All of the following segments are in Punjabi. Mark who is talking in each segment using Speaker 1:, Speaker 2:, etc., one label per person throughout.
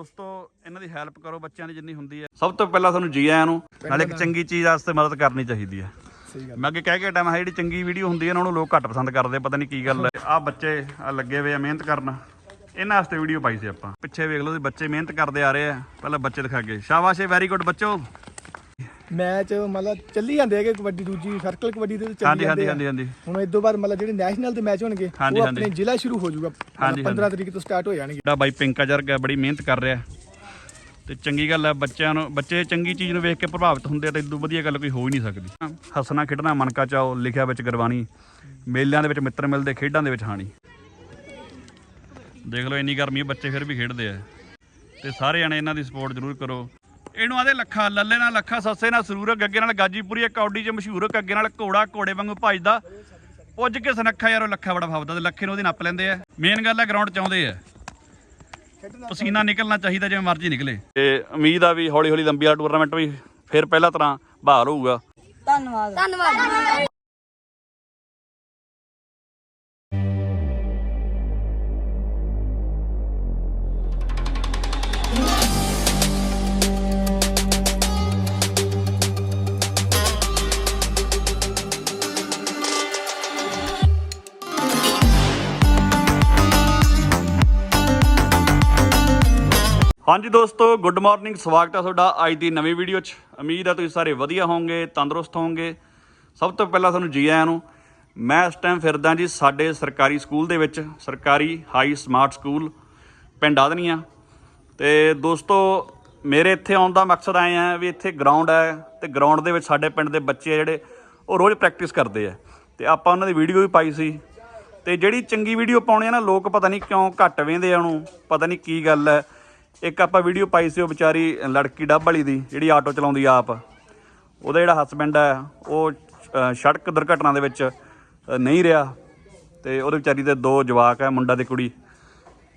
Speaker 1: ਦੋਸਤੋ ਇਹਨਾਂ ਦੀ ਹੈਲਪ ਕਰੋ ਬੱਚਿਆਂ ਦੀ ਜਿੰਨੀ ਹੁੰਦੀ ਹੈ। ਸਭ ਤੋਂ ਪਹਿਲਾਂ ਤੁਹਾਨੂੰ ਜੀ ਆਇਆਂ ਨੂੰ ਨਾਲੇ ਇੱਕ ਚੰਗੀ ਚੀਜ਼ ਵਾਸਤੇ ਮਦਦ ਕਰਨੀ ਚਾਹੀਦੀ ਹੈ।
Speaker 2: ਸਹੀ ਗੱਲ।
Speaker 1: ਮੈਂ ਅੱਗੇ ਕਹਿ ਕੇ ਟਾਈਮ ਹੈ ਜਿਹੜੀ ਚੰਗੀ ਵੀਡੀਓ ਹੁੰਦੀ ਹੈ ਨਾ ਉਹਨੂੰ ਲੋਕ ਘੱਟ ਪਸੰਦ ਕਰਦੇ ਪਤਾ ਨਹੀਂ ਕੀ ਗੱਲ ਹੈ। ਆ ਬੱਚੇ ਆ ਲੱਗੇ ਹੋਏ ਆ ਮਿਹਨਤ ਕਰਨ। ਇਹਨਾਂ ਵਾਸਤੇ ਵੀਡੀਓ ਪਾਈ ਸੀ ਆਪਾਂ। ਪਿੱਛੇ ਵੇਖ ਲਓ ਤੁਸੀਂ ਬੱਚੇ ਮਿਹਨਤ ਕਰਦੇ ਆ ਰਹੇ ਆ। ਪਹਿਲਾਂ ਬੱਚੇ ਦਿਖਾ ਕੇ। ਸ਼ਾਬਾਸ਼ ਏ ਵੈਰੀ ਗੁੱਡ ਬੱਚੋ।
Speaker 2: ਮੈਚ ਮਤਲਬ ਚੱਲੀ ਜਾਂਦੇ ਹੈਗੇ ਕਬੱਡੀ ਦੂਜੀ ਸਰਕਲ ਕਬੱਡੀ ਦੇ
Speaker 1: ਹਾਂਜੀ
Speaker 2: ਚੱਲੀ
Speaker 1: ਹਾਂਜੀ
Speaker 2: ਜਾਂਦੇ ਆ।
Speaker 1: ਹਾਂਜੀ ਹਾਂਜੀ।
Speaker 2: ਹੁਣ ਇਦੋਂ ਬਾਅਦ ਮਤਲਬ ਜਿਹੜੇ ਨੈਸ਼ਨਲ ਦੇ ਮੈਚ ਹੋਣਗੇ
Speaker 1: ਹਾਂਜੀ,
Speaker 2: ਉਹ
Speaker 1: ਹਾਂਜੀ।
Speaker 2: ਆਪਣੇ ਜ਼ਿਲ੍ਹਾ ਸ਼ੁਰੂ ਹੋ ਜਾਊਗਾ।
Speaker 1: ਹਾਂਜੀ,
Speaker 2: 15 ਤਰੀਕ ਤੋਂ ਸਟਾਰਟ ਹੋ ਜਾਣਗੇ।
Speaker 1: ਜਿਹੜਾ ਬਾਈ ਪਿੰਕਾ ਜਰਗ ਹੈ ਬੜੀ ਮਿਹਨਤ ਕਰ ਰਿਹਾ। ਤੇ ਚੰਗੀ ਗੱਲ ਹੈ ਬੱਚਿਆਂ ਨੂੰ ਬੱਚੇ ਚੰਗੀ ਚੀਜ਼ ਨੂੰ ਵੇਖ ਕੇ ਪ੍ਰਭਾਵਿਤ ਹੁੰਦੇ ਆ ਤਾਂ ਇਦੋਂ ਵਧੀਆ ਗੱਲ ਕੋਈ ਹੋ ਹੀ ਨਹੀਂ ਸਕਦੀ। ਹੱਸਣਾ ਖੇਡਣਾ ਮਨ ਕਾ ਚਾਓ ਲਿਖਿਆ ਵਿੱਚ ਗੁਰਬਾਣੀ। ਮੇਲਿਆਂ ਦੇ ਵਿੱਚ ਮਿੱਤਰ ਮਿਲਦੇ ਖੇਡਾਂ ਦੇ ਵਿੱਚ ਹਾਣੀ। ਦੇਖ ਲਓ ਇੰਨੀ ਗਰਮੀ ਹੈ, ਬੱਚੇ ਫਿਰ ਵੀ ਖੇਡਦੇ ਆ। ਤੇ ਸਾਰੇ ਜਣੇ ਇਹਨਾਂ ਦੀ ਸਪੋਰਟ ਜ਼ਰੂਰ ਕਰੋ। ਇਹਨੂੰ ਆਦੇ ਲੱਖਾ ਲੱਲੇ ਨਾਲ ਲੱਖਾ ਸੱਸੇ ਨਾਲ ਸਰੂਰ ਗੱਗੇ ਨਾਲ ਗਾਜੀਪੁਰੀ ਕੌਡੀ 'ਚ ਮਸ਼ਹੂਰ ਗੱਗੇ ਨਾਲ ਘੋੜਾ ਘੋੜੇ ਵਾਂਗੂ ਭੱਜਦਾ। ਪੁੱਜ ਕੇ ਸਨੱਖਾ ਯਾਰ ਉਹ ਲੱਖਾ ਬੜਾ ਫਾਵਦਾ ਤੇ ਲੱਖੇ ਨੂੰ ਉਹਦੀ ਨੱਪ ਲੈਂਦੇ ਆ। ਮੇਨ ਗੱਲ ਹੈ ਗਰਾਊਂਡ 'ਚ ਆਉਂਦੇ ਆ। ਪਸੀਨਾ ਨਿਕਲਣਾ ਚਾਹੀਦਾ ਜਿਵੇਂ ਮਰਜ਼ੀ ਨਿਕਲੇ। ਤੇ ਉਮੀਦ ਆ ਵੀ ਹੌਲੀ ਹੌਲੀ ਲੰਬੀ ਵਾਲਾ ਟੂਰਨਾਮੈਂਟ ਵੀ ਫਿਰ ਪਹਿਲਾਂ ਤਰ੍ਹਾਂ ਬਹਾਲ ਹੋਊਗਾ।
Speaker 3: ਧੰਨਵਾਦ। ਧੰਨਵਾਦ।
Speaker 1: ਹਾਂਜੀ ਦੋਸਤੋ ਗੁੱਡ ਮਾਰਨਿੰਗ ਸਵਾਗਤ ਹੈ ਤੁਹਾਡਾ ਅੱਜ ਦੀ ਨਵੀਂ ਵੀਡੀਓ 'ਚ। ਉਮੀਦ ਹੈ ਤੁਸੀਂ ਸਾਰੇ ਵਧੀਆ ਹੋਵੋਗੇ, ਤੰਦਰੁਸਤ ਹੋਵੋਗੇ। ਸਭ ਤੋਂ ਪਹਿਲਾਂ ਤੁਹਾਨੂੰ ਜੀ ਆਇਆਂ ਨੂੰ, ਮੈਂ ਇਸ ਟਾਈਮ ਫਿਰਦਾ ਜੀ ਸਾਡੇ ਸਰਕਾਰੀ ਸਕੂਲ ਦੇ ਵਿੱਚ, ਸਰਕਾਰੀ ਹਾਈ ਸਮਾਰਟ ਸਕੂਲ ਪਿੰਡ ਆਦਨੀਆਂ। ਤੇ ਦੋਸਤੋ, ਮੇਰੇ ਇੱਥੇ ਆਉਣ ਦਾ ਮਕਸਦ ਆਏ ਆ ਵੀ ਇੱਥੇ ਗਰਾਊਂਡ ਹੈ ਤੇ ਗਰਾਊਂਡ ਦੇ ਵਿੱਚ ਸਾਡੇ ਪਿੰਡ ਦੇ ਬੱਚੇ ਆ ਜਿਹੜੇ, ਉਹ ਰੋਜ਼ ਪ੍ਰੈਕਟਿਸ ਕਰਦੇ ਆ। ਤੇ ਆਪਾਂ ਉਹਨਾਂ ਦੀ ਵੀਡੀਓ ਵੀ ਪਾਈ ਸੀ। ਤੇ ਜਿਹੜੀ ਚੰਗੀ ਵੀਡੀਓ ਪਾਉਣੀ ਆ ਨਾ, ਲੋਕ ਪਤਾ ਨਹੀਂ ਕਿਉਂ ਘੱਟ ਵੇਂਦੇ ਆ ਉਹਨੂੰ, ਪਤਾ ਨਹੀਂ ਕੀ ਗੱਲ ਹੈ। ਇੱਕ ਆਪਾਂ ਵੀਡੀਓ ਪਾਈ ਸੀ ਉਹ ਵਿਚਾਰੀ ਲੜਕੀ ਡੱਬ ਵਾਲੀ ਦੀ, ਜਿਹੜੀ ਆਟੋ ਚਲਾਉਂਦੀ ਆਪ। ਉਹਦਾ ਜਿਹੜਾ ਹਸਬੈਂਡ ਹੈ ਉਹ ਸੜਕ ਦੁਰਘਟਨਾ ਦੇ ਵਿੱਚ ਨਹੀਂ ਰਿਹਾ। ਤੇ ਉਹਦੇ ਵਿਚਾਰੀ ਦੇ ਦੋ ਜਵਾਕ ਹੈ ਮੁੰਡਾ ਤੇ ਕੁੜੀ।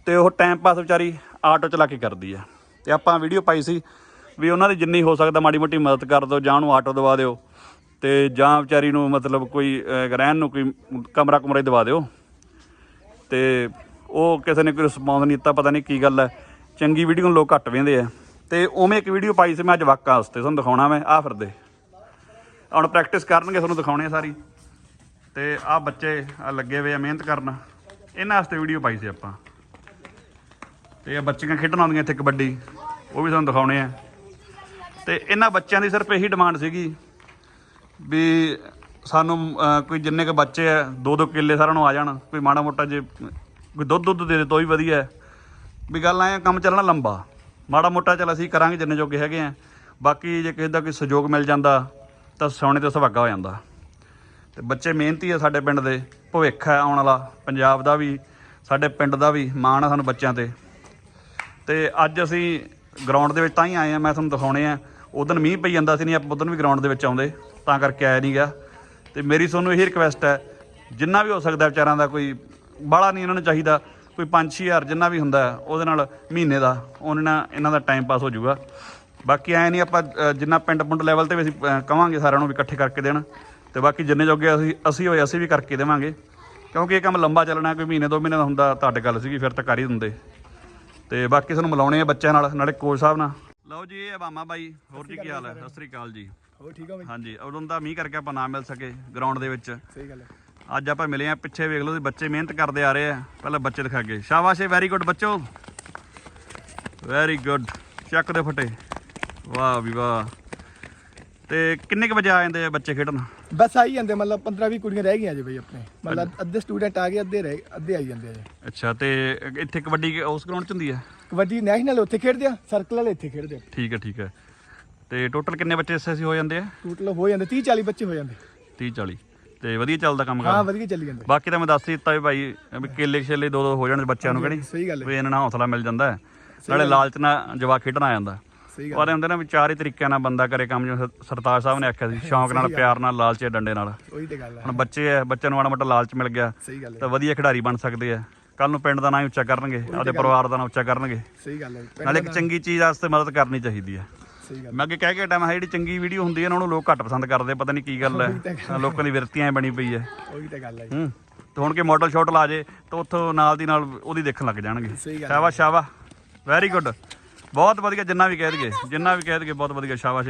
Speaker 1: ਤੇ ਉਹ ਟਾਈਮ ਪਾਸ ਵਿਚਾਰੀ ਆਟੋ ਚਲਾ ਕੇ ਕਰਦੀ ਆ। ਤੇ ਆਪਾਂ ਵੀਡੀਓ ਪਾਈ ਸੀ ਵੀ ਉਹਨਾਂ ਦੀ ਜਿੰਨੀ ਹੋ ਸਕਦਾ ਮਾੜੀ ਮੋਟੀ ਮਦਦ ਕਰ ਦਿਓ, ਜਾਂ ਉਹਨੂੰ ਆਟੋ ਦਵਾ ਦਿਓ। ਤੇ ਜਾਂ ਵਿਚਾਰੀ ਨੂੰ ਮਤਲਬ ਕੋਈ ਰਹਿਣ ਨੂੰ ਕੋਈ ਕਮਰਾ ਕੁਮਰਾ ਦਵਾ ਦਿਓ। ਤੇ ਉਹ ਕਿਸੇ ਨੇ ਕੋਈ ਰਿਸਪੌਂਸ ਨਹੀਂ ਦਿੱਤਾ, ਪਤਾ ਨਹੀਂ ਕੀ ਗੱਲ ਹੈ ਚੰਗੀ ਵੀਡੀਓ ਨੂੰ ਲੋਕ ਘੱਟ ਵੇਂਦੇ ਆ। ਤੇ ਉਵੇਂ ਇੱਕ ਵੀਡੀਓ ਪਾਈ ਸੀ ਮੈਂ ਅੱਜ ਵਾਕਾਂ ਵਾਸਤੇ, ਤੁਹਾਨੂੰ ਦਿਖਾਉਣਾ ਮੈਂ ਆ ਫਿਰਦੇ। ਹੁਣ ਪ੍ਰੈਕਟਿਸ ਕਰਨਗੇ, ਤੁਹਾਨੂੰ ਦਿਖਾਉਣੇ ਆ ਸਾਰੀ। ਤੇ ਆ ਬੱਚੇ ਆ ਲੱਗੇ ਹੋਏ ਆ ਮਿਹਨਤ ਕਰਨ। ਇਹਨਾਂ ਵਾਸਤੇ ਵੀਡੀਓ ਪਾਈ ਸੀ ਆਪਾਂ। ਤੇ ਇਹ ਬੱਚੀਆਂ ਖੇਡਣ ਆਉਂਦੀਆਂ ਇੱਥੇ ਕਬੱਡੀ, ਉਹ ਵੀ ਤੁਹਾਨੂੰ ਦਿਖਾਉਣੇ ਆ। ਤੇ ਇਹਨਾਂ ਬੱਚਿਆਂ ਦੀ ਸਿਰਫ ਇਹੀ ਡਿਮਾਂਡ ਸੀਗੀ ਵੀ ਸਾਨੂੰ ਕੋਈ ਜਿੰਨੇ ਕ ਬੱਚੇ ਆ ਦੋ ਦੋ ਕਿੱਲੇ ਸਾਰਿਆਂ ਨੂੰ ਆ ਜਾਣ, ਕੋਈ ਮਾੜਾ ਮੋਟਾ ਜੇ ਕੋਈ ਦੁੱਧ ਦੁੱਧ ਦੇ ਦੇ ਤਾਂ ਵੀ ਵਧੀਆ। ਹੈ। ਵੀ ਗੱਲ ਐ ਕੰਮ ਚੱਲਣਾ ਲੰਬਾ। ਮਾੜਾ ਮੋਟਾ ਚੱਲ ਅਸੀਂ ਕਰਾਂਗੇ ਜਿੰਨੇ ਜੋਗੇ ਹੈਗੇ ਆ। ਬਾਕੀ ਜੇ ਕਿਸੇ ਦਾ ਕੋਈ ਸਹਿਯੋਗ ਮਿਲ ਜਾਂਦਾ, ਤਾਂ ਸੋਨੇ ਤੇ ਸੁਹਾਗਾ ਹੋ ਜਾਂਦਾ। ਤੇ ਬੱਚੇ ਮਿਹਨਤੀ ਆ ਸਾਡੇ ਪਿੰਡ ਦੇ, ਭਵਿੱਖ ਹੈ ਆਉਣ ਵਾਲਾ, ਪੰਜਾਬ ਦਾ ਵੀ, ਸਾਡੇ ਪਿੰਡ ਦਾ ਵੀ, ਮਾਣ ਆ ਸਾਨੂੰ ਬੱਚਿਆਂ ਤੇ। ਤੇ ਅੱਜ ਅਸੀਂ ਗਰਾਊਂਡ ਦੇ ਵਿੱਚ ਤਾਂ ਹੀ ਆਏ ਆ, ਮੈਂ ਤੁਹਾਨੂੰ ਦਿਖਾਉਣੇ ਆ। ਉਦੋਂ ਮੀਂਹ ਪਈ ਜਾਂਦਾ ਸੀ ਨਹੀਂ ਆਪਾਂ ਉਦੋਂ ਵੀ ਗਰਾਊਂਡ ਦੇ ਵਿੱਚ ਆਉਂਦੇ, ਤਾਂ ਕਰਕੇ ਆਇਆ ਨਹੀਂ ਗਿਆ। ਤੇ ਮੇਰੀ ਤੁਹਾਨੂੰ ਇਹੀ ਰਿਕਵੈਸਟ ਹੈ, ਜਿੰਨਾ ਵੀ ਹੋ ਸਕਦਾ ਵਿਚਾਰਾਂ ਦਾ ਕੋਈ, ਬਾਹਲਾ ਨਹੀਂ ਇਹਨਾਂ ਨੂੰ ਚਾਹੀਦਾ। ਕੋਈ 5-6000 ਜਿੰਨਾ ਵੀ ਹੁੰਦਾ ਹੈ, ਉਹਦੇ ਨਾਲ ਮਹੀਨੇ ਦਾ ਉਹਨਾਂ ਨਾਲ ਇਹਨਾਂ ਦਾ ਟਾਈਮ ਪਾਸ ਹੋ ਜਾਊਗਾ। ਬਾਕੀ ਐ ਨਹੀਂ ਆਪਾਂ ਜਿੰਨਾ ਪਿੰਡ ਪੁੰਡ ਲੈਵਲ ਤੇ ਵੀ ਅਸੀਂ ਕਵਾਂਗੇ ਸਾਰਿਆਂ ਨੂੰ ਵੀ ਇਕੱਠੇ ਕਰਕੇ ਦੇਣ ਤੇ ਬਾਕੀ ਜਿੰਨੇ ਜੋਗੇ ਅਸੀਂ ਅਸੀਂ ਹੋਏ ਅਸੀਂ ਵੀ ਕਰਕੇ ਦੇਵਾਂਗੇ। ਕਿਉਂਕਿ ਇਹ ਕੰਮ ਲੰਬਾ ਚੱਲਣਾ ਕੋਈ ਮਹੀਨੇ ਦੋ ਮਹੀਨੇ ਦਾ ਹੁੰਦਾ ਤੁਹਾਡੇ ਗੱਲ ਸੀਗੀ ਫਿਰ ਤਾਂ ਕਰ ਹੀ ਦਿੰਦੇ। ਤੇ ਬਾਕੀ ਤੁਹਾਨੂੰ ਮਿਲਾਉਣੇ ਆ ਬੱਚਿਆਂ ਨਾਲ ਨਾਲੇ ਕੋਚ ਸਾਹਿਬ ਨਾਲ। ਲਓ ਜੀ ਇਹ ਬਾਮਾ ਬਾਈ ਹੋਰ ਜੀ ਕੀ ਹਾਲ ਹੈ? ਸਤਿ ਸ੍ਰੀ ਅਕਾਲ ਜੀ।
Speaker 2: ਹੋ ਠੀਕ ਆ ਬਈ?
Speaker 1: ਹਾਂਜੀ ਉਦੋਂ ਦਾ ਮੀਂਹ ਕਰਕੇ ਆਪਾਂ ਨਾ ਮਿਲ ਸਕੇ ਗਰਾਊਂਡ ਦੇ ਵਿੱਚ।
Speaker 2: ਸਹੀ ਗੱਲ ਹੈ।
Speaker 1: ਅੱਜ ਆਪਾਂ ਮਿਲੇ ਆ ਪਿੱਛੇ ਵੇਖ ਲਓ ਬੱਚੇ ਮਿਹਨਤ ਕਰਦੇ ਆ ਰਹੇ ਆ। ਪਹਿਲਾਂ ਬੱਚੇ ਦਿਖਾ ਕੇ ਸ਼ਾਬਾਸ਼ ਏ ਵੈਰੀ ਗੁੱਡ ਬੱਚੋ। ਵੈਰੀ ਗੁੱਡ ਚੱਕ ਦੇ ਫਟੇ। ਵਾਹ ਵੀ ਵਾਹ। ਤੇ ਕਿੰਨੇ ਕੁ ਵਜੇ ਆ ਜਾਂਦੇ ਆ ਬੱਚੇ ਖੇਡਣ?
Speaker 2: ਬਸ ਆਈ ਜਾਂਦੇ ਮਤਲਬ 15 20 ਕੁੜੀਆਂ ਰਹਿ ਗਈਆਂ ਜੀ ਬਈ ਆਪਣੇ। ਮਤਲਬ ਅੱਧੇ ਸਟੂਡੈਂਟ ਆ ਗਏ ਅੱਧੇ ਰਹਿ ਅੱਧੇ ਆਈ ਜਾਂਦੇ ਆ ਜੀ।
Speaker 1: ਅੱਛਾ ਤੇ ਇੱਥੇ ਕਬੱਡੀ ਉਸ ਗਰਾਊਂਡ 'ਚ ਹੁੰਦੀ ਹੈ
Speaker 2: ਕਬੱਡੀ ਨੈਸ਼ਨਲ ਉੱਥੇ ਖੇਡਦੇ ਆ ਸਰਕਲ ਵਾਲੇ ਇੱਥੇ ਖੇਡਦੇ ਆ।
Speaker 1: ਠੀਕ ਹੈ ਠੀਕ ਹੈ ਤੇ ਟੋਟਲ ਕਿੰਨੇ ਬੱਚੇ ਐਸਐਸਸੀ ਹੋ ਜਾਂਦੇ ਆ?
Speaker 2: ਟੋਟਲ ਹੋ ਜਾਂਦੇ 30 40 ਬੱਚੇ ਹੋ ਜਾਂਦੇ।
Speaker 1: 30 40 ਤੇ ਵਧੀਆ ਚੱਲਦਾ ਕੰਮ
Speaker 2: ਹਾਂ ਵਧੀਆ ਚੱਲੀ ਜਾਂਦੇ।
Speaker 1: ਬਾਕੀ ਤਾਂ ਮੈਂ ਦੱਸ ਹੀ ਦਿੱਤਾ ਵੀ ਭਾਈ ਵੀ ਕੇਲੇ ਛੇਲੇ ਦੋ ਦੋ ਹੋ ਜਾਣ ਬੱਚਿਆਂ ਨੂੰ ਕਿਹੜੀ?
Speaker 2: ਸਹੀ ਗੱਲ ਹੈ।
Speaker 1: ਵੀ ਇਹਨਾਂ ਨਾਲ ਹੌਸਲਾ ਮਿਲ ਜਾਂਦਾ ਹੈ। ਨਾਲੇ ਲਾਲਚ ਨਾਲ ਜਵਾਕ ਖੇਡਣ ਆ ਜਾਂਦਾ।
Speaker 2: ਸਹੀ ਗੱਲ
Speaker 1: ਉਹਦੇ ਹੁੰਦੇ ਨਾ ਵੀ ਚਾਰ ਹੀ ਤਰੀਕਿਆਂ ਨਾਲ ਬੰਦਾ ਕਰੇ ਕੰਮ ਜਿਵੇਂ ਸਰਤਾਜ ਸਾਹਿਬ ਨੇ ਆਖਿਆ ਸੀ ਸ਼ੌਂਕ ਨਾਲ ਪਿਆਰ ਨਾਲ ਲਾਲਚ ਡੰਡੇ ਨਾਲ।
Speaker 2: ਉਹੀ ਤੇ ਗੱਲ ਹੈ।
Speaker 1: ਹੁਣ ਬੱਚੇ ਆ ਬੱਚਿਆਂ ਨੂੰ ਮਾੜਾ ਮੋਟਾ ਲਾਲਚ ਮਿਲ ਗਿਆ
Speaker 2: ਸਹੀ ਗੱਲ ਹੈ।
Speaker 1: ਤਾਂ ਵਧੀਆ ਖਿਡਾਰੀ ਬਣ ਸਕਦੇ ਆ। ਕੱਲ ਨੂੰ ਪਿੰਡ ਦਾ ਨਾਂ ਉੱਚਾ ਕਰਨਗੇ ਆਪਦੇ ਪਰਿਵਾਰ ਦਾ ਨਾਂ ਉੱਚਾ ਕਰਨਗੇ।
Speaker 2: ਸਹੀ ਗੱਲ ਹੈ।
Speaker 1: ਨਾਲੇ ਇੱਕ ਚੰਗੀ ਚੀਜ਼ ਵਾਸਤੇ ਮਦਦ ਕਰਨੀ ਚਾਹੀਦੀ ਹੈ।
Speaker 2: ਸਹੀ ਗੱਲ।
Speaker 1: ਮੈਂ ਅੱਗੇ ਕਹਿ ਕੇ ਟਾਈਮ ਹੈ ਜਿਹੜੀ ਚੰਗੀ ਵੀਡੀਓ ਹੁੰਦੀ ਹੈ ਨਾ ਉਹਨੂੰ ਲੋਕ ਘੱਟ ਪਸੰਦ ਕਰਦੇ ਪਤਾ ਨਹੀਂ ਕੀ ਗੱਲ ਹੈ। ਲੋਕਾਂ ਦੀ ਵਿਰਤੀਆਂ ਐ ਬਣੀ ਪਈ ਹੈ।
Speaker 2: ਉਹੀ ਤੇ ਗੱਲ ਹੈ।
Speaker 1: ਹੂੰ। ਤੇ ਹੁਣ ਕਿ ਮਾਡਲ ਸ਼ਾਟ ਲਾ ਜੇ ਤਾਂ ਉੱਥੋਂ ਨਾਲ ਦੀ ਨਾਲ ਉਹਦੀ ਦੇਖਣ ਲੱਗ ਜਾਣਗੇ। ਸ਼ਾਬਾਸ਼ ਸ਼ਾਬਾਸ਼। ਵੈਰੀ ਗੁੱਡ ਬਹੁਤ ਵਧੀਆ ਜਿੰਨਾ ਵੀ ਕਹਿ ਦਈਏ ਜਿੰਨਾ ਵੀ ਕਹਿ ਦਈਏ ਬਹੁਤ ਵਧੀਆ ਸ਼ਾਬਾਸ਼।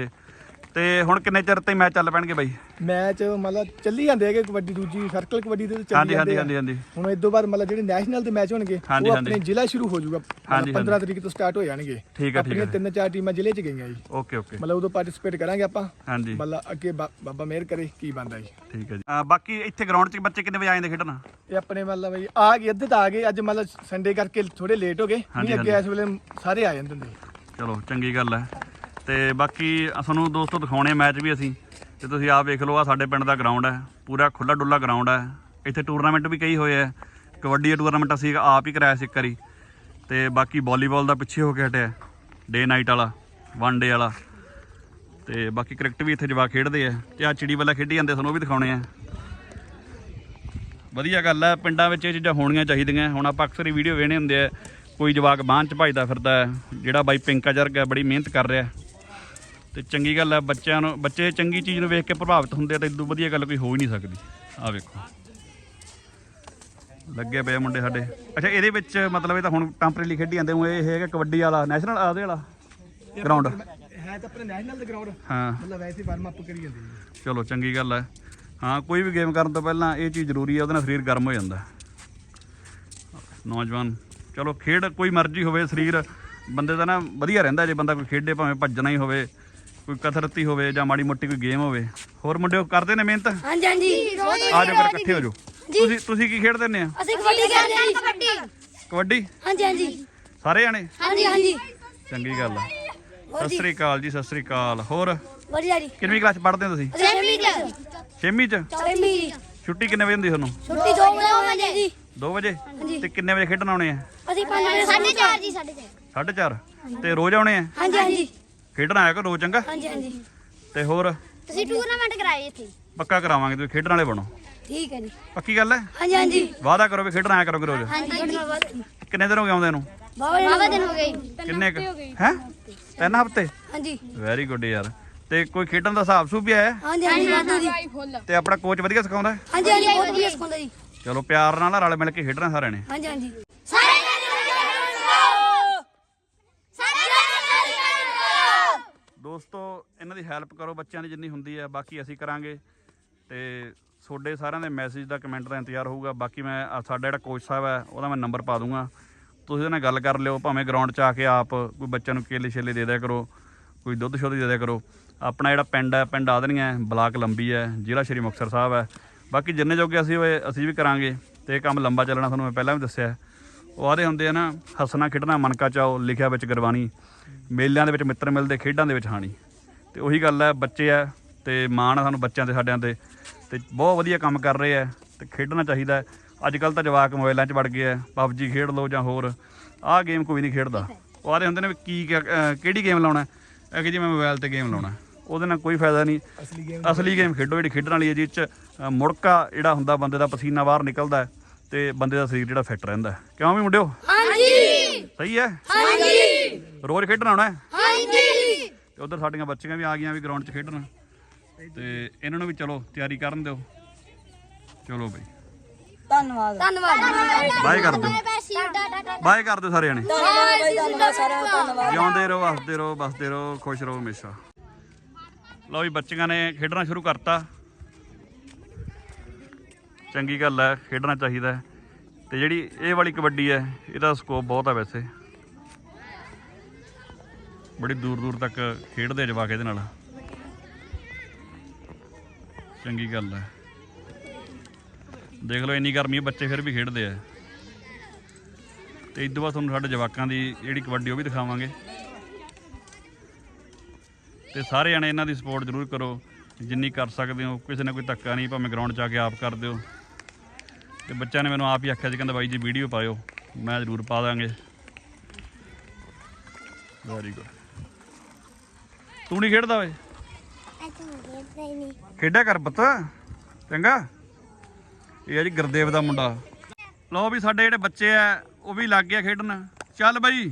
Speaker 1: ਤੇ ਹੁਣ ਕਿੰਨੇ ਚਿਰ ਤਾਈਂ ਮੈਚ ਚੱਲ ਪੈਣਗੇ ਬਾਈ?
Speaker 2: ਮੈਚ ਮਤਲਬ ਚੱਲੀ ਜਾਂਦੇ ਹੈਗੇ ਕਬੱਡੀ ਦੂਜੀ ਸਰਕਲ ਕਬੱਡੀ ਦੇ ਤਾਂ
Speaker 1: ਹਾਂਜੀ
Speaker 2: ਚੱਲੀ
Speaker 1: ਹਾਂਜੀ
Speaker 2: ਜਾਂਦੇ
Speaker 1: ਹਾਂਜੀ
Speaker 2: ਆ।
Speaker 1: ਹਾਂਜੀ
Speaker 2: ਹੁਣ ਇਸ ਤੋਂ ਬਾਅਦ ਮਤਲਬ ਜਿਹੜੇ ਨੈਸ਼ਨਲ ਦੇ ਮੈਚ ਹੋਣਗੇ
Speaker 1: ਹਾਂਜੀ,
Speaker 2: ਉਹ
Speaker 1: ਹਾਂਜੀ।
Speaker 2: ਆਪਣੇ ਜ਼ਿਲ੍ਹਾ ਸ਼ੁਰੂ ਹੋ ਜਾਊਗਾ।
Speaker 1: ਹਾਂਜੀ,
Speaker 2: ਮਤਲਬ 15 ਤਰੀਕ ਤੋਂ ਸਟਾਰਟ ਹੋ ਜਾਣਗੇ।
Speaker 1: ਠੀਕ ਠੀਕ
Speaker 2: ਆਪਣੀਆਂ। ਤਿੰਨ ਚਾਰ ਟੀਮਾਂ ਜ਼ਿਲ੍ਹੇ 'ਚ ਗਈਆਂ ਜੀ।
Speaker 1: Okay okay.
Speaker 2: ਮਤਲਬ ਉਦੋਂ ਪਾਰਟਿਸਿਪੇਟ ਕਰਾਂਗੇ ਆਪਾਂ।
Speaker 1: ਹਾਂਜੀ।
Speaker 2: ਮਤਲਬ ਅੱਗੇ ਬਾ- ਬਾਬਾ ਮਿਹਰ ਕਰੇ ਕੀ ਬੰਦਾ ਜੀ।
Speaker 1: ਠੀਕ ਹੈ ਜੀ। ਅਹ ਬਾਕੀ ਇੱਥੇ ਗਰਾਊਂਡ 'ਚ ਬੱਚੇ ਕਿੰਨੇ ਵਜੇ ਆ ਜਾਂਦੇ ਖੇਡਣ?
Speaker 2: ਇਹ ਆਪਣੇ ਮਤਲਬ ਬਈ ਆ ਗਏ ਅੱਧੇ ਤਾਂ ਆ ਗਏ। ਅੱਜ ਮਤਲਬ ਸੰਡੇ ਕਰਕੇ ਥੋੜੇ ਲੇਟ ਹੋ ਗਏ।
Speaker 1: ਹਾਂਜੀ,
Speaker 2: ਨਹੀਂ ਅੱਗੇ ਇਸ ਵੇਲੇ ਸਾਰੇ ਆ ਜਾਂਦੇ ਹੁੰਦੇ।
Speaker 1: ਚਲੋ ਚੰਗੀ ਗੱਲ ਹੈ। ਤੇ ਬਾਕੀ ਤੁਹਾਨੂੰ ਦੋਸਤੋ ਦਿਖਾਉਣੇ ਮੈਚ ਵੀ ਅਸੀਂ। ਤੇ ਤੁਸੀਂ ਆਪ ਵੇਖ ਲਓ ਆ ਸਾਡੇ ਪਿੰਡ ਦਾ ਗਰਾਊਂਡ ਹੈ, ਪੂਰਾ ਖੁੱਲਾ ਡੁੱਲਾ ਗਰਾਊਂਡ ਹੈ। ਇੱਥੇ ਟੂਰਨਾਮੈਂਟ ਵੀ ਕਈ ਹੋਏ ਆ, ਕਬੱਡੀ ਦਾ ਟੂਰਨਾਮੈਂਟ ਅਸੀਂ ਆਪ ਹੀ ਕਰਾਇਆ ਸੀ ਇੱਕ ਵਾਰੀ। ਤੇ ਬਾਕੀ ਵਾਲੀਬਾਲ ਦਾ ਪਿੱਛੇ ਹੋ ਕੇ ਹਟਿਆ ਡੇ ਨਾਈਟ ਵਾਲਾ ਵਨ ਡੇ ਵਾਲਾ। ਤੇ ਬਾਕੀ ਕ੍ਰਿਕਟ ਵੀ ਇੱਥੇ ਜਵਾ ਖੇਡਦੇ ਆ, ਤੇ ਆ ਚਿੜੀ ਵਾਲਾ ਖੇਡੀ ਜਾਂਦੇ ਸਾਨੂੰ ਉਹ ਵੀ ਦਿਖਾਉਣੇ ਆ। ਵਧੀਆ ਗੱਲ ਹੈ, ਪਿੰਡਾਂ ਵਿੱਚ ਇਹ ਚੀਜ਼ਾਂ ਹੋਣੀਆਂ ਚਾਹੀਦੀਆਂ। ਹੁਣ ਆਪਾਂ ਅਕਸਰ ਹੀ ਵੀਡੀਓ ਵੇਖਣੇ ਹੁੰਦੇ ਆ, ਕੋਈ ਜਵਾਕ ਬਾਂਹ ਚ ਭਜਦਾ ਫਿਰਦਾ ਜਿਹੜਾ ਬਾਈ ਪਿੰਕਾ ਹੈ, ਬੜੀ ਮਿਹਨਤ ਕਰ ਰਿਹਾ। ਤੇ ਚੰਗੀ ਗੱਲ ਹੈ ਬੱਚਿਆਂ ਨੂੰ ਬੱਚੇ ਚੰਗੀ ਚੀਜ਼ ਨੂੰ ਵੇਖ ਕੇ ਪ੍ਰਭਾਵਿਤ ਹੁੰਦੇ ਆ ਤਾਂ ਇਦੋਂ ਵਧੀਆ ਗੱਲ ਕੋਈ ਹੋ ਹੀ ਨਹੀਂ ਸਕਦੀ। ਆ ਵੇਖੋ। ਲੱਗੇ ਪਏ ਮੁੰਡੇ ਸਾਡੇ। ਅੱਛਾ ਇਹਦੇ ਵਿੱਚ ਮਤਲਬ ਇਹ ਤਾਂ ਹੁਣ ਟੈਂਪਰੇਰੀ ਖੇਡੀ ਜਾਂਦੇ ਉਹ ਇਹ ਹੈਗਾ ਕਬੱਡੀ ਵਾਲਾ ਨੈਸ਼ਨਲ ਆਦੇ ਵਾਲਾ? ਗਰਾਊਂਡ
Speaker 2: ਹੈ ਤਾਂ ਆਪਣੇ ਨੈਸ਼ਨਲ ਦੇ ਗਰਾਊਂਡ
Speaker 1: ਹਾਂ।
Speaker 2: ਮਤਲਬ ਵੈਸੇ ਵਾਰਮ ਅਪ ਕਰੀ ਜਾਂਦੇ
Speaker 1: ਚਲੋ ਚੰਗੀ ਗੱਲ ਹੈ ਹਾਂ ਕੋਈ ਵੀ ਗੇਮ ਕਰਨ ਤੋਂ ਪਹਿਲਾਂ ਇਹ ਚੀਜ਼ ਜ਼ਰੂਰੀ ਹੈ ਉਹਦੇ ਨਾਲ ਸਰੀਰ ਗਰਮ ਹੋ ਜਾਂਦਾ। ਨੌਜਵਾਨ ਚਲੋ ਖੇਡ ਕੋਈ ਮਰਜ਼ੀ ਹੋਵੇ ਸਰੀਰ ਬੰਦੇ ਦਾ ਨਾ ਵਧੀਆ ਰਹਿੰਦਾ ਜੇ ਬੰਦਾ ਕੋਈ ਖੇਡੇ ਭਾਵੇਂ ਭੱਜਣਾ ਹੀ ਹੋਵੇ। ਕੋਈ ਕਸਰਤੀ ਹੋਵੇ ਜਾਂ ਮਾੜੀ ਮੋਟੀ ਕੋਈ ਗੇਮ ਹੋਵੇ। ਹੋਰ ਮੁੰਡੇ ਕਰਦੇ ਨੇ ਮਿਹਨਤ?
Speaker 3: ਹਾਂਜੀ ਹਾਂਜੀ।
Speaker 1: ਆ ਜਾਓ ਫਿਰ ਇਕੱਠੇ ਹੋ ਜਾਓ। ਤੁਸੀਂ ਤੁਸੀਂ ਕੀ ਖੇਡਦੇ ਨੇ?
Speaker 3: ਅਸੀਂ ਕਬੱਡੀ ਖੇਡਦੇ ਹਾਂ। ਕਬੱਡੀ।
Speaker 1: ਕਬੱਡੀ?
Speaker 3: ਹਾਂਜੀ ਹਾਂਜੀ।
Speaker 1: ਸਾਰੇ ਜਾਣੇ?
Speaker 3: ਹਾਂਜੀ ਹਾਂਜੀ।
Speaker 1: ਚੰਗੀ ਗੱਲ ਹੈ ਸਤਿ ਸ੍ਰੀ ਅਕਾਲ ਜੀ ਸਤਿ ਸ੍ਰੀ ਅਕਾਲ। ਹੋਰ?
Speaker 3: ਵਧੀਆ ਜੀ।
Speaker 1: ਕਿੰਨਵੀਂ ਕਲਾਸ ਪੜ੍ਹਦੇ ਹੋ ਤੁਸੀਂ?
Speaker 3: ਛੇਵੀਂ ਕਲਾਸ
Speaker 1: 6ਵੀਂ ਚ?
Speaker 3: ਛੇਵੀਂ
Speaker 1: ਛੁੱਟੀ ਕਿੰਨੇ ਵਜੇ ਹੁੰਦੀ ਤੁਹਾਨੂੰ?
Speaker 3: ਛੁੱਟੀ 2 ਵਜੇ ਜੀ।
Speaker 1: 2 ਵਜੇ? ਤੇ ਕਿੰਨੇ ਵਜੇ ਖੇਡਣ ਆਉਣੇ ਆ?
Speaker 3: ਅਸੀਂ 5 ਵਜੇ ਸਾਢੇ 4 ਜੀ ਸਾਢੇ 4
Speaker 1: 4:30 ਤੇ ਰੋਜ਼ ਆਉਣੇ ਆ?
Speaker 3: ਹਾਂਜੀ ਹਾਂਜੀ।
Speaker 1: ਖੇਡਣ ਆਇਆ ਕਰੋ ਚੰਗਾ?
Speaker 3: ਹਾਂਜੀ ਹਾਂਜੀ।
Speaker 1: ਤੇ ਹੋਰ?
Speaker 3: ਤੁਸੀਂ ਟੂਰਨਾਮੈਂਟ ਕਰਾਏ ਇੱਥੇ।
Speaker 1: ਪੱਕਾ ਕਰਾਵਾਂਗੇ ਤੁਸੀਂ ਖੇਡਣ ਵਾਲੇ ਬਣੋ।
Speaker 3: ਠੀਕ ਹੈ ਜੀ।
Speaker 1: ਪੱਕੀ ਗੱਲ ਹੈ?
Speaker 3: ਹਾਂਜੀ ਹਾਂਜੀ।
Speaker 1: ਵਾਅਦਾ ਕਰੋ ਵੀ ਖੇਡਣ ਆਇਆ ਕਰੋਗੇ ਰੋਜ਼।
Speaker 3: ਹਾਂਜੀ
Speaker 1: ਕਿੰਨੇ ਦਿਨ ਹੋ ਗਏ ਆਉਂਦੇ ਨੂੰ?
Speaker 3: ਬਾਬਾ ਦਿਨ ਹੋ ਗਏ।
Speaker 1: ਕਿੰਨੇ ਹੈ ਤਿੰਨ ਹਫ਼ਤੇ?
Speaker 3: ਹਾਂਜੀ।
Speaker 1: ਵੈਰੀ ਗੁੱਡ ਯਾਰ। ਤੇ ਕੋਈ ਖੇਡਣ ਦਾ ਹਿਸਾਬ ਸੂਬ ਵੀ ਆਇਆ?
Speaker 3: ਹਾਂਜੀ ਹਾਂਜੀ ਵਾਧੂ ਜੀ।
Speaker 1: ਤੇ ਆਪਣਾ ਕੋਚ ਵਧੀਆ ਸਿਖਾਉਂਦਾ ਹੈ?
Speaker 3: ਹਾਂਜੀ ਹਾਂਜੀ ਬਹੁਤ ਵਧੀਆ ਸਿਖਾਉਂਦਾ ਜੀ।
Speaker 1: ਚਲੋ ਪਿਆਰ ਨਾਲ ਰਲ ਮਿਲ ਕੇ ਖੇਡਣਾ ਸਾਰਿਆਂ ਨੇ।
Speaker 3: ਹਾਂਜੀ ਹਾਂਜੀ।
Speaker 1: ਦੋਸਤੋ, ਇਹਨਾਂ ਦੀ ਹੈਲਪ ਕਰੋ, ਬੱਚਿਆਂ ਦੀ ਜਿੰਨੀ ਹੁੰਦੀ ਹੈ, ਬਾਕੀ ਅਸੀਂ ਕਰਾਂਗੇ। ਤੇ ਤੁਹਾਡੇ ਸਾਰਿਆਂ ਦੇ ਮੈਸੇਜ ਦਾ ਕਮੈਂਟ ਦਾ ਇੰਤਜ਼ਾਰ ਹੋਊਗਾ। ਬਾਕੀ ਮੈਂ ਸਾਡਾ ਜਿਹੜਾ ਕੋਚ ਸਾਹਿਬ ਹੈ, ਉਹਦਾ ਮੈਂ ਨੰਬਰ ਪਾ ਦੂੰਗਾ। ਤੁਸੀਂ ਉਹਦੇ ਨਾਲ ਗੱਲ ਕਰ ਲਿਓ, ਭਾਵੇਂ ਗਰਾਊਂਡ 'ਚ ਆ ਕੇ ਆਪ ਕੋਈ ਬੱਚਿਆਂ ਨੂੰ ਕੇਲੇ ਛੇਲੇ ਦੇ ਦਿਆ ਕਰੋ, ਕੋਈ ਦੁੱਧ ਸ਼ੁੱਧ ਦੇ ਦਿਆ ਕਰੋ। ਆਪਣਾ ਜਿਹੜਾ ਪਿੰਡ ਹੈ, ਪਿੰਡ ਆਦਨੀਆਂ ਹੈ, ਬਲਾਕ ਲੰਬੀ ਹੈ, ਜ਼ਿਲ੍ਹਾ ਸ਼੍ਰੀ ਮੁਕਤਸਰ ਸਾਹਿਬ ਹੈ। ਬਾਕੀ ਜਿੰਨੇ ਜੋਗੇ ਅਸੀਂ ਹੋਏ, ਅਸੀਂ ਵੀ ਕਰਾਂਗੇ। ਤੇ ਇਹ ਕੰਮ ਲੰਬਾ ਚੱਲਣਾ, ਤੁਹਾਨੂੰ ਮੈਂ ਪਹਿਲਾਂ ਵੀ ਦੱਸਿਆ ਉਹ ਆਦੇ ਹੁੰਦੇ ਆ ਨਾ ਹੱਸਣਾ ਖੇਡਣਾ ਮਨ ਕਾ ਚਾਓ ਲਿਖਿਆ ਵਿੱਚ ਗੁਰਬਾਣੀ ਮੇਲਿਆਂ ਦੇ ਵਿੱਚ ਮਿੱਤਰ ਮਿਲਦੇ ਖੇਡਾਂ ਦੇ ਵਿੱਚ ਹਾਣੀ। ਤੇ ਉਹੀ ਗੱਲ ਹੈ ਬੱਚੇ ਆ ਤੇ ਮਾਣ ਆ ਸਾਨੂੰ ਬੱਚਿਆਂ ਤੇ ਸਾਡਿਆਂ ਤੇ। ਤੇ ਬਹੁਤ ਵਧੀਆ ਕੰਮ ਕਰ ਰਹੇ ਆ ਤੇ ਖੇਡਣਾ ਚਾਹੀਦਾ। ਅੱਜ ਕੱਲ ਤਾਂ ਜਵਾਕ ਮੋਬਾਈਲਾਂ 'ਚ ਵੜ ਗਏ ਆ ਪਬਜੀ ਖੇਡ ਲਓ ਜਾਂ ਹੋਰ। ਆਹ ਗੇਮ ਕੋਈ ਨਹੀਂ ਖੇਡਦਾ। ਉਹ ਆਦੇ ਹੁੰਦੇ ਨੇ ਵੀ ਕੀ ਕਿਹੜੀ ਗੇਮ ਲਾਉਣਾ ਹੈ? ਕਿ ਜੀ ਮੈਂ ਮੋਬਾਈਲ ਤੇ ਗੇਮ ਲਾਉਣਾ। ਉਹਦੇ ਨਾਲ ਕੋਈ ਫਾਇਦਾ ਨਹੀਂ।
Speaker 2: ਅਸਲੀ ਗੇਮ
Speaker 1: ਅਸਲੀ ਗੇਮ ਖੇਡੋ ਜਿਹੜੀ ਖੇਡਣ ਵਾਲੀ ਹੈ ਜਿਸ 'ਚ ਮੁੜਕਾ ਜਿਹੜਾ ਹੁੰਦਾ ਬੰਦੇ ਦਾ ਪਸੀਨਾ ਬਾਹਰ ਨਿਕਲਦਾ ਹੈ। ਤੇ ਬੰਦੇ ਦਾ ਸਰੀਰ ਜਿਹੜਾ ਫਿੱਟ ਰਹਿੰਦਾ ਹੈ। ਕਿਉਂ ਵੀ ਮੁੰਡਿਓ?
Speaker 3: ਹਾਂਜੀ।
Speaker 1: ਸਹੀ ਹੈ?
Speaker 3: ਹਾਂਜੀ।
Speaker 1: ਰੋਜ਼ ਖੇਡਣ ਆਉਣਾ ਹੈ?
Speaker 3: ਹਾਂਜੀ।
Speaker 1: ਤੇ ਉਧਰ ਸਾਡੀਆਂ ਬੱਚੀਆਂ ਵੀ ਆ ਗਈਆਂ ਵੀ ਗਰਾਊਂਡ 'ਚ ਖੇਡਣ। ਤੇ ਇਹਨਾਂ ਨੂੰ ਵੀ ਚਲੋ ਤਿਆਰੀ ਕਰਨ ਦਿਓ। ਚਲੋ ਬਈ।
Speaker 3: ਧੰਨਵਾਦ। ਧੰਨਵਾਦ।
Speaker 1: ਬਾਏ ਕਰ ਦਿਓ। ਬਾਏ ਕਰ ਦਿਓ ਸਾਰੇ ਜਣੇ
Speaker 3: ਧੰਨਵਾਦ ਬਾਈ ਧੰਨਵਾਦ ਸਾਰਿਆਂ ਦਾ ਧੰਨਵਾਦ।
Speaker 1: ਜਿਉਂਦੇ ਰਹੋ ਹੱਸਦੇ ਰਹੋ ਬਸਦੇ ਰਹੋ ਖੁਸ਼ ਰਹੋ ਹਮੇਸ਼ਾ। ਲਓ ਵੀ ਬੱਚੀਆਂ ਨੇ ਖੇਡਣਾ ਸ਼ੁਰੂ ਕਰਤਾ। ਚੰਗੀ ਗੱਲ ਹੈ ਖੇਡਣਾ ਚਾਹੀਦਾ ਹੈ। ਤੇ ਜਿਹੜੀ ਇਹ ਵਾਲੀ ਕਬੱਡੀ ਹੈ, ਇਹਦਾ ਸਕੋਪ ਬਹੁਤ ਆ ਵੈਸੇ। ਬੜੀ ਦੂਰ ਦੂਰ ਤੱਕ ਖੇਡਦੇ ਆ ਜਵਾਕ ਇਹਦੇ ਨਾਲ। ਚੰਗੀ ਗੱਲ ਹੈ। ਦੇਖ ਲਓ, ਇੰਨੀ ਗਰਮੀ ਹੈ ਬੱਚੇ ਫਿਰ ਵੀ ਖੇਡਦੇ ਆ। ਤੇ ਇਦੋਂ ਬਾਅਦ ਤੁਹਾਨੂੰ ਸਾਡੇ ਜਵਾਕਾਂ ਦੀ ਜਿਹੜੀ ਕਬੱਡੀ ਉਹ ਵੀ ਦਿਖਾਵਾਂਗੇ। ਤੇ ਸਾਰੇ ਜਣੇ ਇਹਨਾਂ ਦੀ ਸਪੋਰਟ ਜ਼ਰੂਰ ਕਰੋ। ਜਿੰਨੀ ਕਰ ਸਕਦੇ ਹੋ, ਕਿਸੇ ਨੇ ਕੋਈ ਧੱਕਾ ਨਹੀਂ, ਭਾਵੇਂ ਗਰਾਊਂਡ 'ਚ ਆ ਕੇ ਆਪ ਕਰ ਦਿਓ। ਤੇ ਬੱਚਿਆਂ ਨੇ ਮੈਨੂੰ ਆਪ ਹੀ ਆਖਿਆ ਸੀ ਕਹਿੰਦਾ ਬਾਈ ਜੀ ਵੀਡੀਓ ਪਾਇਓ ਮੈਂ ਜ਼ਰੂਰ ਪਾ ਦਾਂਗੇ। ਵੈਰੀ ਗੁੱਡ ਤੂੰ ਨਹੀਂ ਖੇਡਦਾ ਓਏ? ਖੇਡਿਆ ਕਰ ਪੁੱਤ ਚੰਗਾ? ਇਹ ਹੈ ਜੀ ਗੁਰਦੇਵ ਦਾ ਮੁੰਡਾ। ਲਓ ਵੀ ਸਾਡੇ ਜਿਹੜੇ ਬੱਚੇ ਆ ਉਹ ਵੀ ਲੱਗ ਗਿਆ ਖੇਡਣ। ਚੱਲ ਬਾਈ।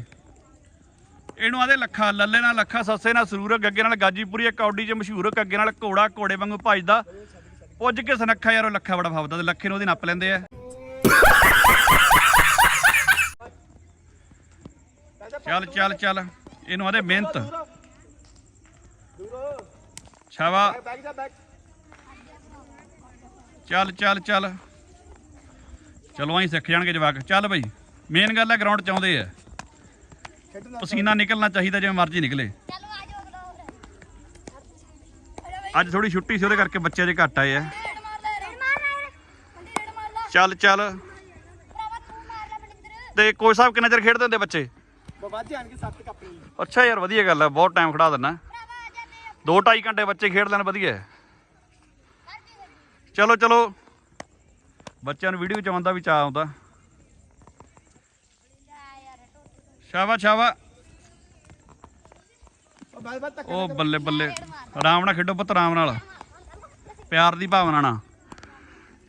Speaker 1: ਇਹਨੂੰ ਆਦੇ ਲੱਖਾ ਲੱਲੇ ਨਾਲ ਲੱਖਾ ਸੱਸੇ ਨਾਲ ਸਰੂਰ ਗੱਗੇ ਨਾਲ ਗਾਜੀਪੁਰੀ ਇੱਕ ਕੌਡੀ 'ਚ ਮਸ਼ਹੂਰ ਗੱਗੇ ਨਾਲ ਘੋੜਾ ਘੋੜੇ ਵਾਂਗੂ ਭਜਦਾ। ਉੱਜ ਕੇ ਸਨੱਖਾ ਯਾਰ, ਉਹ ਲੱਖਾ ਬੜਾ ਫਾਵਦਾ ਤੇ ਲੱਖੇ ਨੂੰ ਉਹਦੀ ਨੱਪ ਲੈਂਦੇ ਆ। ਚੱਲ ਚੱਲ ਚੱਲ, ਇਹਨੂੰ ਆਦੇ ਮਿਹਨਤ। ਸ਼ਾਬਾ ਚੱਲ ਚੱਲ ਚੱਲ। ਚਲੋ ਆਈ ਸਿੱਖ ਜਾਣਗੇ ਜਵਾਕ। ਚੱਲ ਬਈ ਮੇਨ ਗੱਲ ਹੈ ਗਰਾਊਂਡ ਚ ਆਉਂਦੇ ਆ। ਪਸੀਨਾ ਨਿਕਲਣਾ ਚਾਹੀਦਾ ਜਿਵੇਂ ਮਰਜ਼ੀ ਨਿਕਲੇ। ਅੱਜ ਥੋੜੀ ਛੁੱਟੀ ਸੀ ਉਹਦੇ ਕਰਕੇ ਬੱਚੇ ਜੇ ਘੱਟ ਆਏ ਆ। ਚੱਲ ਚੱਲ।
Speaker 3: ਤੂੰ
Speaker 1: ਕੋਚ ਸਾਹਿਬ ਕਿੰਨਾ ਚਿਰ ਖੇਡਦੇ ਹੁੰਦੇ ਬੱਚੇ?
Speaker 2: ਬਾਬਾ ਧਿਆਨ ਕੇ ਸੱਤ ਕੱਪੜੇ
Speaker 1: ਅੱਛਾ ਯਾਰ ਵਧੀਆ ਗੱਲ ਹੈ ਬਹੁਤ ਟਾਈਮ ਖੜਾ ਦਿੰਨਾ ਦੋ ਢਾਈ ਘੰਟੇ ਬੱਚੇ ਖੇਡ ਲੈਣ ਵਧੀਆ। ਚਲੋ ਚਲੋ। ਬੱਚਿਆਂ ਨੂੰ ਵੀਡੀਓ ਚ ਵੀ ਚਾਹ ਆਉਂਦਾ। ਸ਼ਾਬਾ ਸ਼ਾਬਾ
Speaker 2: ਉਹ ਬੱਲੇ ਬੱਲੇ।
Speaker 1: ਆਰਾਮ ਨਾਲ ਖੇਡੋ ਪੁੱਤ, ਆਰਾਮ ਨਾਲ। ਪਿਆਰ ਦੀ ਭਾਵਨਾ ਨਾਲ।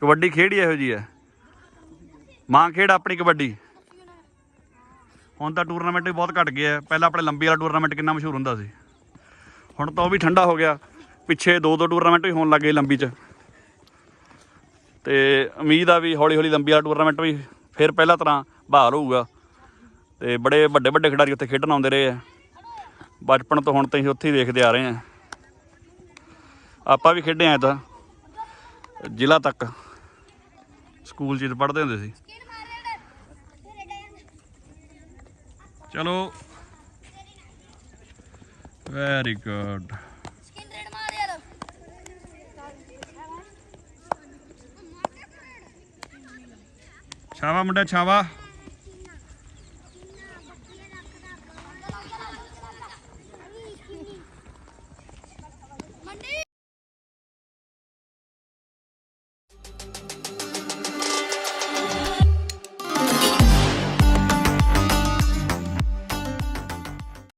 Speaker 1: ਕਬੱਡੀ ਖੇਡ ਹੀ ਇਹੋ ਜੀ ਹੈ। ਮਾਂ ਖੇਡ ਆਪਣੀ ਕਬੱਡੀ। ਹੁਣ ਤਾਂ ਟੂਰਨਾਮੈਂਟ ਵੀ ਬਹੁਤ ਘਟ ਗਿਆ ਹੈ। ਪਹਿਲਾਂ ਆਪਣੇ ਲੰਬੀ ਵਾਲਾ ਟੂਰਨਾਮੈਂਟ ਕਿੰਨਾ ਮਸ਼ਹੂਰ ਹੁੰਦਾ ਸੀ। ਹੁਣ ਤਾਂ ਉਹ ਵੀ ਠੰਡਾ ਹੋ ਗਿਆ। ਪਿੱਛੇ ਦੋ ਦੋ ਟੂਰਨਾਮੈਂਟ ਵੀ ਹੋਣ ਲੱਗੇ ਲੰਬੀ ਚ। ਤੇ ਉਮੀਦ ਆ ਵੀ ਹੌਲੀ ਹੌਲੀ ਲੰਬੀ ਵਾਲਾ ਟੂਰਨਾਮੈਂਟ ਵੀ ਫਿਰ ਪਹਿਲਾਂ ਤਰ੍ਹਾਂ ਬਹਾਲ ਹੋਊਗਾ। ਤੇ ਬੜੇ ਵੱਡੇ ਵੱਡੇ ਖਿਡਾਰੀ ਉੱਥੇ ਖੇਡਣ ਆਉਂਦੇ ਰਹੇ ਆ। ਬਚਪਨ ਤੋਂ ਹੁਣ ਤਾਈਂ ਉੱਥੇ ਹੀ ਦੇਖਦੇ ਆ ਰਹੇ ਆ। ਆਪਾਂ ਵੀ ਖੇਡੇ ਆ ਤਾਂ, ਜ਼ਿਲ੍ਹਾ ਤੱਕ। ਸਕੂਲ 'ਚ ਪੜ੍ਹਦੇ ਹੁੰਦੇ ਸੀ। ਚਲੋ। ਵੈਰੀ ਗੁੱਡ
Speaker 3: ਸਕਿਨ
Speaker 1: ਛਾਵਾ ਮੁੰਡਾ, ਛਾਵਾ।